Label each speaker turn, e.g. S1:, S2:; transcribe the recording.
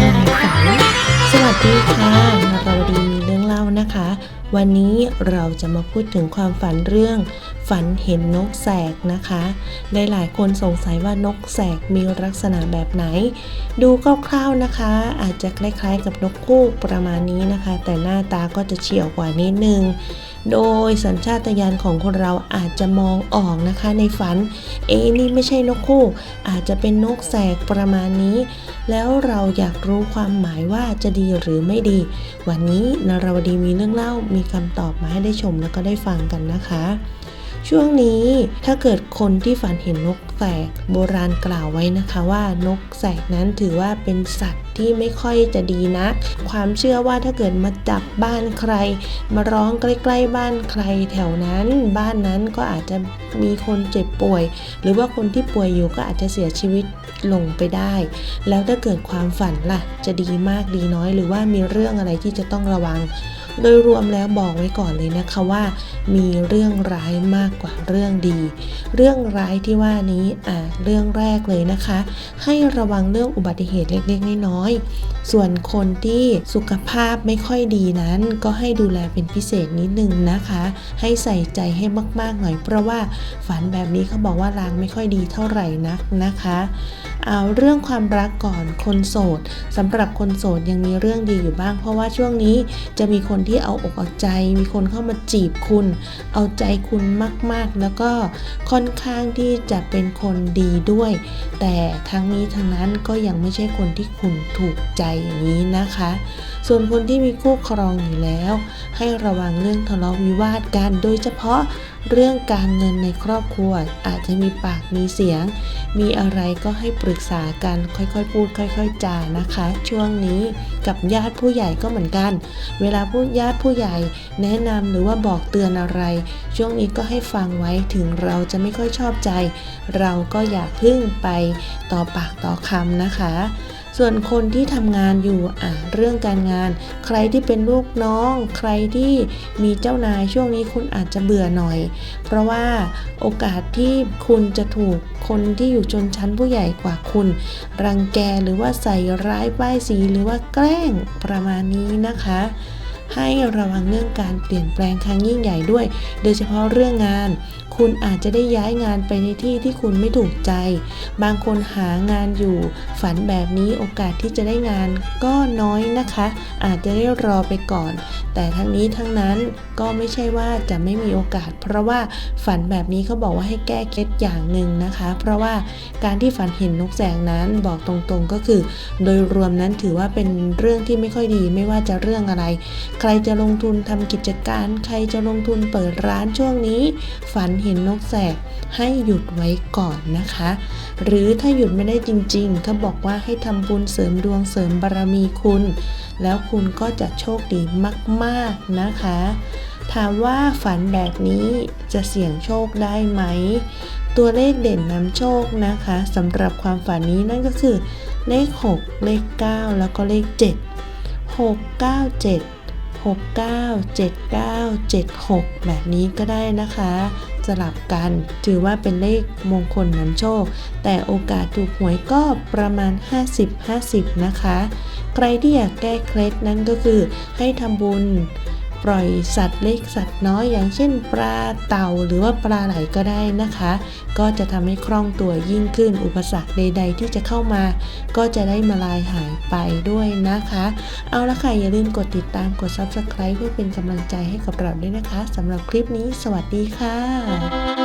S1: นายฝันสวัสดีค่ะนาราวดีมีเรื่องเล่านะคะ วันนี้เราจะมาพูดถึงความฝันเรื่อง ฝันเห็นนกแสกนะคะหลายๆคนสงสัยว่านกแสกมีลักษณะแบบไหน ดูคร่าวๆนะคะ อาจจะคล้ายๆกับนกคู่ประมาณนี้นะคะ แต่หน้าตาก็จะเฉียวกว่านิดนึง โดยสัญชาตญาณของคนเราอาจจะมองออกนะคะในฝัน เอ๊ะนี่ไม่ใช่นกคู่ อาจจะเป็นนกแสกประมาณนี้ แล้วเราอยากรู้ความหมายว่าจะดีหรือไม่ดี วันนี้นาราวดีมีเรื่องเล่ามีคำตอบมาให้ได้ชมแล้วก็ได้ฟังกันนะคะ ช่วงนี้ถ้าเกิดคนที่ฝันเห็นนกแสกโบราณกล่าวไว้นะคะว่านกแสกนั้นถือว่าเป็นสัตว์ที่ไม่ค่อยจะดีนะ ความเชื่อว่าถ้าเกิดมาจับบ้านใคร มาร้องใกล้ๆบ้านใครแถวนั้น บ้านนั้นก็อาจจะมีคนเจ็บป่วย หรือว่าคนที่ป่วยอยู่ก็อาจจะเสียชีวิตลงไปได้ แล้วถ้าเกิดความฝันล่ะ จะดีมากดีน้อย หรือว่ามีเรื่องอะไรที่จะต้องระวัง โดยรวมแล้วบอกไว้ก่อนเลยนะคะว่า มีเรื่องร้ายมากกว่าเรื่องดี เรื่องร้ายที่ว่านี้อ่าเรื่องแรกเลยนะคะ ให้ระวังเรื่องอุบัติเหตุเล็กๆน้อยๆส่วนคนที่สุขภาพไม่ค่อยดีนั้น ก็ให้ดูแลเป็นพิเศษนิดนึงนะคะ ให้ใส่ใจให้มากๆหน่อย เพราะว่าฝันแบบนี้เขาบอกว่าลางไม่ค่อยดีเท่าไหร่นักนะคะเอาเรื่องความรักก่อนคนโสดสำหรับคนโสดยังมีเรื่องดีอยู่บ้าง เพราะว่าช่วงนี้จะมีคนที่เอาอกเอาใจ มีคนเข้ามาจีบคุณ เอาใจคุณมากๆ แล้วก็ค่อนข้างที่จะเป็นคนดีด้วย แต่ทั้งนี้ทั้งนั้นก็ยังไม่ใช่คนที่คุณถูกใจอย่างนี้นะคะ ส่วนคนที่มีคู่ครองอยู่แล้ว ให้ระวังเรื่องทะเลาะวิวาทกัน โดยเฉพาะเรื่องการเงินในครอบครัวอาจจะมีปากมีเสียง มีอะไรก็ให้ปรึกษากันค่อยๆ พูด ค่อย ๆ จานะคะ ช่วงนี้กับญาติผู้ใหญ่ก็เหมือนกัน เวลาพูดญาติผู้ใหญ่ แนะนำหรือว่าบอกเตือนอะไร ช่วงนี้ก็ให้ฟังไว้ถึงเราจะไม่ค่อยชอบใจ เราก็อย่าพึ่งไปต่อปากต่อคำนะคะ ส่วนคนที่ทำงานอยู่อะเรื่องการงาน ใครที่เป็นลูกน้อง ใครที่มีเจ้านายช่วงนี้คุณอาจจะเบื่อหน่อย เพราะว่าโอกาสที่คุณจะถูกคนที่อยู่ชนชั้นผู้ใหญ่กว่าคุณ รังแกหรือว่าใส่ร้ายป้ายสีหรือว่าแกล้งประมาณนี้นะคะ ให้ระวังเรื่องการเปลี่ยนแปลงครั้งยิ่งใหญ่ด้วย โดยเฉพาะเรื่องงาน คุณอาจจะได้ย้ายงานไปในที่ที่คุณไม่ถูกใจ บางคนหางานอยู่ ฝันแบบนี้โอกาสที่จะได้งานก็น้อยนะคะ อาจจะได้รอไปก่อน แต่ทั้งนี้ทั้งนั้นก็ไม่ใช่ว่าจะไม่มีโอกาส เพราะว่าฝันแบบนี้เขาบอกว่าให้แก้เคล็ดอย่างหนึ่งนะคะ เพราะว่าการที่ฝันเห็นนกแสกนั้นบอกตรงๆก็คือ โดยรวมนั้นถือว่าเป็นเรื่องที่ไม่ค่อยดีไม่ว่าจะเรื่องอะไร ใครจะลงทุนทำกิจการ ใครจะลงทุนเปิดร้านช่วงนี้ ฝันเห็นนกแสกให้หยุดไว้ก่อนนะคะ หรือถ้าหยุดไม่ได้จริงๆเขาบอกว่าให้ทำบุญเสริมดวงเสริมบารมีคุณ แล้วคุณก็จะโชคดีมากๆนะคะ ถามว่าฝันแบบนี้จะเสี่ยงโชคได้ไหม ตัวเลขเด่นนำโชคนะคะสำหรับความฝันนี้นั่นก็คือ เลข 6 เลข 9 แล้วก็เลข 7 6 9 7 6 9 7 9 7 6 แบบนี้ก็ได้นะคะ สลับกัน ถือว่าเป็นเลขมงคลนำโชค แต่โอกาสถูกหวยก็ประมาณ 50-50 นะคะ ใครที่อยากแก้เคล็ดนั้นก็คือให้ทำบุญ ปล่อยสัตว์เล็กสัตว์น้อยอย่างเช่น ปลาเต่าหรือว่าปลาไหลก็ได้นะคะ ก็จะทำให้คล่องตัวยิ่งขึ้นอุปสรรคใด ๆ ที่จะเข้ามา ก็จะได้มาลายหายไปด้วยนะคะ เอาละค่ะอย่าลืมกดติดตามกด Subscribe เพื่อเป็นกำลังใจให้กับเราด้วยนะคะสำหรับคลิปนี้ สวัสดีค่ะ